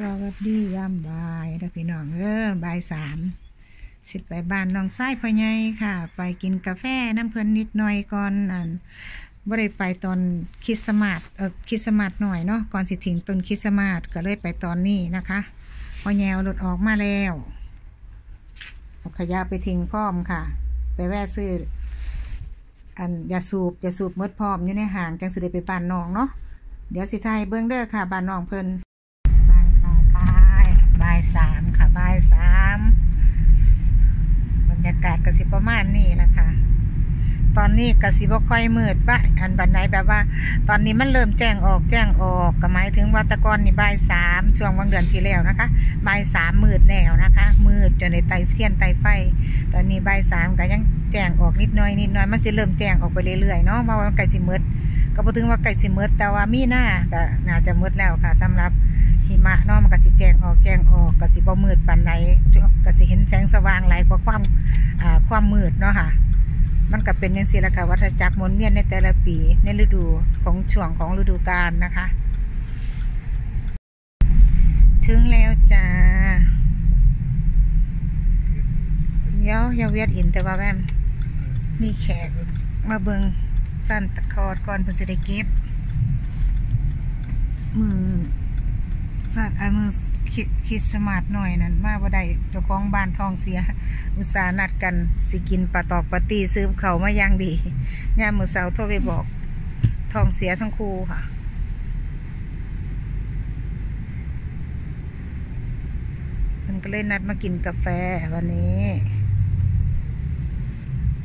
สวัสดียามบ่ายนะพี่น้องเออบ่ายสามสิไปบ้านน้องไส้พ่อใหญ่ค่ะ ไปกินกาแฟน้ำเพลินนิดหน่อยก่อนอันบ่ได้ไปตอนคริสต์มาสเออคริสต์มาสหน่อยเนาะก่อนสิถึงต้นคริสต์มาสก็เลยไปตอนนี้นะคะพ่อแยวรถออกมาแล้วเอาขยะไปทิ้งพร้อมค่ะ ไปแวะซื้ออันยาสูบยาสูบหมดพร้อมอยู่ในห่างจังสิได้ไปบ้านน้องเนาะเดี๋ยวสิไทยเบิ้องเด้อค่ะบ้านน้องเพิ่น บายบายบายบาย สามค่ะบายสามบรรยากาศกสิประมาณนี้แหละค่ะ ตอนนี้กสิบ่ค่อยมืดบะอันบันไดแบบว่า ตอนนี้มันเริ่มแจ้งออกแจ้งออกก็หมายถึงว่าตะกอนนี่บ่ายสามช่วงวันเดือนที่แล้วนะคะบ่ายสามมืดแล้วนะคะ มืดจนในไตเทียนไตไฟ ตอนนี้บ่ายสามก็ยังแจ้งออกนิดน่อยนิดน่อยมันสิเริ่มแจ้งออกไปเรื่อยๆเนาะเพราะว่ามันใกล้สิมืดก็บ่ถึงว่าใกล้สิมืดแต่ว่ามีหน้าก็น่าจะมืดแล้วค่ะสำหรับ หิมะเนาะมันก็สิแจงออกแจงออกก็สิบ่มืดปานใดก็สิเห็นแสงสว่างไหลกว่าความความมืดเนาะค่ะ มันก็เป็นอย่างนี้แหละค่ะวัฏจักรมนเวียนในแต่ละปีในฤดูของช่วงของฤดูกาลนะคะ ถึงแล้วจ้าเดี๋ยวอยาเวียดอินแต่ว่าแม่มมีแขกมาเบิงสั้นตะคอดก่อนเพื่อจะได้เก็บมือ สัตว์ไอ้มือคิดคิดสมาร์ทหน่อยนั่นมาบ่ได้เจ้าของบ้านทองเสีย อุตส่าห์นัดกันสิกินปลาตอกปลาตีซื้อเขามาย่างดีย่ามมือเสาร์โทรไปบอก ทองเสียทั้งคู่ค่ะมันก็เลยนัดมากินกาแฟวันนี้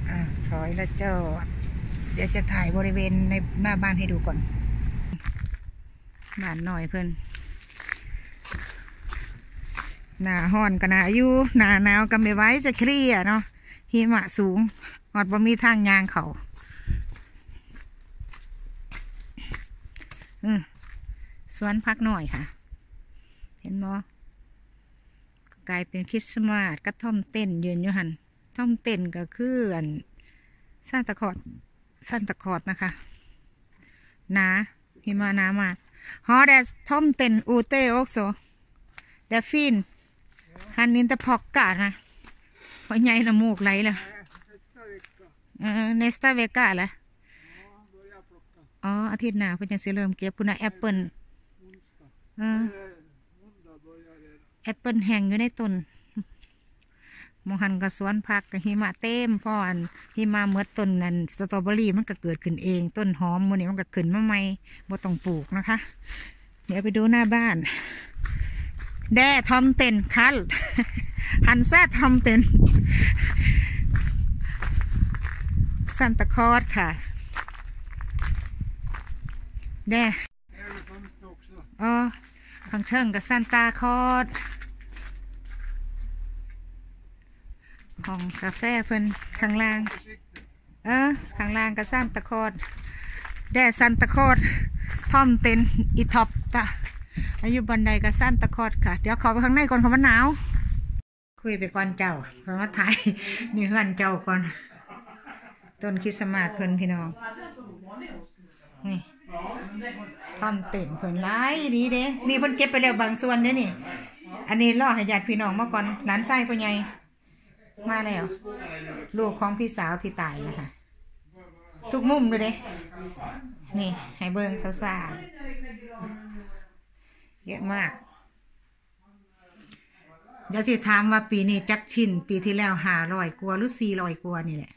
อะถอยแล้วเจ้า เดี๋ยวจะถ่ายบริเวณในหน้าบ้านให้ดูก่อนบ้านหน่อยเพื่อน หนาห้อนก็หนาอายู่หนาหนาวก็ไม่ไว้จะเครียดเนาะหิมะสูงหอดบ่มีทางยางเขาอืมสวนพักหน่อยค่ะ เห็นบ่กลายเป็นคริสต์มาสกระท่อมเต้นยืนอยู่หันท่อมเต้นก็คืออันซานตะคอดซานตะคอดนะคะหนาหิมะหนามาก Har det tomten ute också? Det är fin. Han inte plockar. nej. Har jag ena mok eller? Uh, nästa vecka eller? Ja, อาทิตย์หน้าเพิ่นจังสิเริ่มเก็บพุ่นน่ะแอปเปิลเออแอปเปิลแห้งอยู่ในต้นมองหันก็สวนผักกับหิมะเต็มพราะอันหิมะเมื่อต้นนั้นสตรอเบอรี่มันก็เกิดขึ้นเอง ต้นหอมมันนี้มันก็ขึ้นมาใหม่บ่ต้องปลูกนะคะ เดี๋ยวไปดูหน้าบ้าน แด่ทอมเต็นคัลฮันแซ่ทอมเต็นซันตาคลอดค่ะ แด่อ๋อข้างเชิงกับซันตาคลอดห้องกาแฟเพิ่นข้างล่าง เออข้างล่างก็ซันตะคอดแด่ซันตะคอดทอมเต็นอีท็อปจ้ะ อายุบันไดก็ซันตะคอดค่ะ เดี๋ยวขอไปข้างในก่อนเขามันหนาว คุยไปก่อนเจ้าเพราะว่าถ่ายนี่เฮือนเจ้าก่อน ต้นคริสต์มาสเพิ่นพี่น้อง นี่ท่อมเต็นเพิ่นหลายดีเด้ นี่เพิ่นเก็บไปแล้วบางส่วนเด้นี่ อันนี้ล่อให้ญาติพี่น้องมาก่อนหลานไส้พ่อใหญ่มาแล้ว ลูกของพี่สาวที่ตายนะคะทุกมุมเลยเด้ นี่ ให้เบิงซาๆ เยอะมาก เดี๋ยวสิถามว่าปีนี้จักชินปีที่แล้วหาร้อยกว่าหรือสี่ร้อยกว่านี่แหละ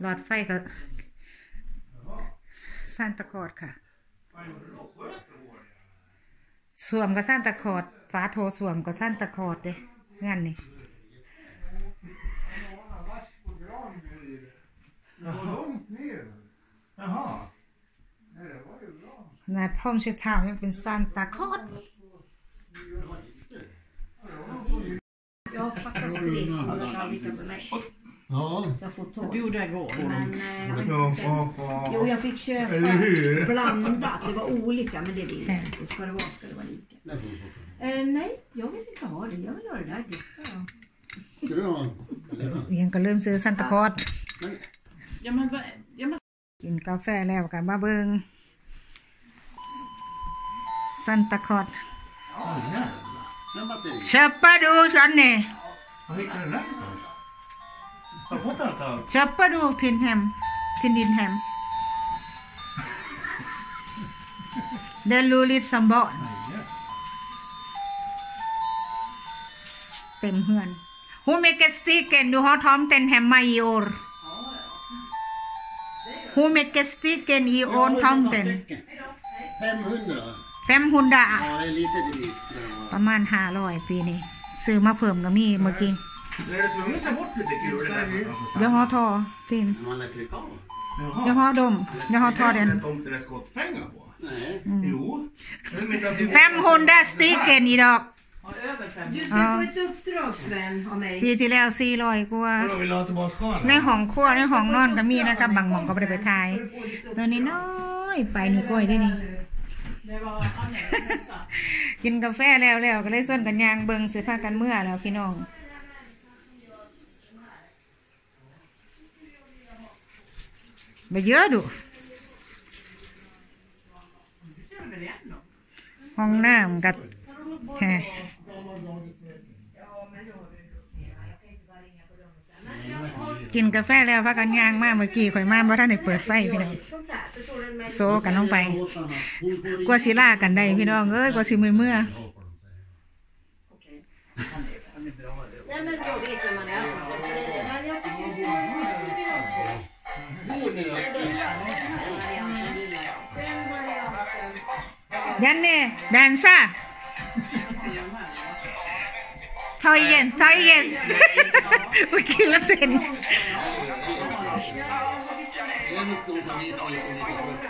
หลอดไฟก็ซานตะคอดค่ะสวมก็ซานตะคอดฝาโทสวมก็ซานตะคอดเด้งานนี่ Det var långt ner. Jaha. Nej, det var ju bra. ขนาดพ่อมเช็ดเท้ายังเป็นซานตะคอด Jag har faktiskt tre tallrikar för mig. Ja. Så jag får ta. Du gjorde igår. Men eh, jag vet Ja, inte sen. pappa. Jo, jag fick köpa Eller hur? blandat. Det var olika, men det vill jag inte. Ska det vara ska det vara lika. Eh, nej, jag vill inte ha det. Jag vill ha det där. Det, ja. Ska du ha en? ยังก็เริ่มซื้อซันตาคลอส Ja, men, vad- ja, men กินกาแฟแล้วกันมาเบิงซันตาคอส Åh, jävlar. En batteri. เชปปาดูฉันนี่เชปปาดูทินแฮมทินดินแฮมเดลูลิตซัมบอนเต็มเฮือนฮูเมกสติเกนดูฮอทอมเต็นแฮมไมโอร์ ฮูเมกสติเกนอีโอนทอมเต็น 500. แฟมฮุนดา Ja, det är lite drygt. men det ประมาณห้าร้อยปีนี้ซื้อมาเพิ่มก็มีเมื่อกี้ Är du tvungen att ta bort lite kulor där någonstans? เดี๋ยวฮอทอฟิน var- Man lär trycka av. เดี๋ยวฮอดมเดี๋ยวฮอทอ Det เด är น det tomten är skottpengar på. Nej. Jo. Men mitt att du- แฟมฮุนดาสติเกนอีดอก har över fem. Du ska få ett uppdrag Sven av mig. ปีที่แล้วสี่ร้อยกว่า Vadå, vill du ha tillbaka sjalen? ในห้องครัวในห้องนอนก็มีนะครับบางหม่องก็ไม่ได้ไปทายตัวนี้น้อยไปนี่ก้อยได้นี่ Det var Anja som hälsade. กินกาแฟแล้วแล้วก็เลยส่วนกันยางเบิงซื้อผ้ากันเมื่อแล้วพี่น้อง ไปเยอะดู Gör det väl igen då? ห้องน้ำกับแฮ กินกาแฟแล้วพักกันย่างมากเมื่อกี้ข่อยมาบ่ท่านได้เปิดไฟพี่น้องโซกันลงไปกลัวสิล่ากันได้พี่น้องเอ้ยกลัวสิมือเมื่อยันเน่แดนซ่าทอยเย็นทอยเย็น เมื่อกี้ละเซ็น Det är nog de kan hit och lite trött.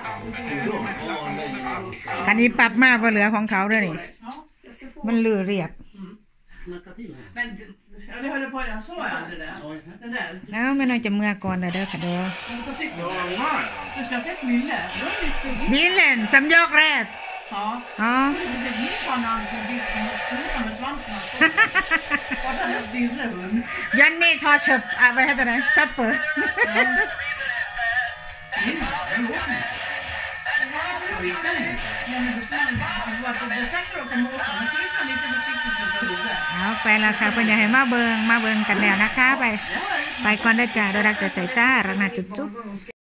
Ja, nej. คันนี้ปรับมาบ่เหลือของเขาด้วยนี่ มันลือเรียบ Knacka till här. Men ja, det höll på, jag såg aldrig det. Ja, här. Den där. แล้วไม่น้อยจะเมื่อก่อนเด้อเด้อค่ะเด้อ Motorcykeln. Ja, nej. Du ska ha sett Nylle. Då är det så นี่แหละสำยกแรก Ja. อ๋อ Du ska se Nilsson när han tog dit tungan med svansen och stod. Vart hade stirrehund. ยันนี่ทอชบอะไปให้ตัวไหนชอบเปิด Den låter inte. Skita i det. Ja, men då skulle man varit det är säkert att komma åt den. Men trycka lite försiktigt mot huvudet. เอาไปแล้วค่ะเพิ่นอยากให้มาเบิงมาเบิงกันแล้วนะคะ ไป Ja, ไปก่อนเด้อจ้าเด้อรักจะใส่จ้ารักนาจุ๊บจุ๊บ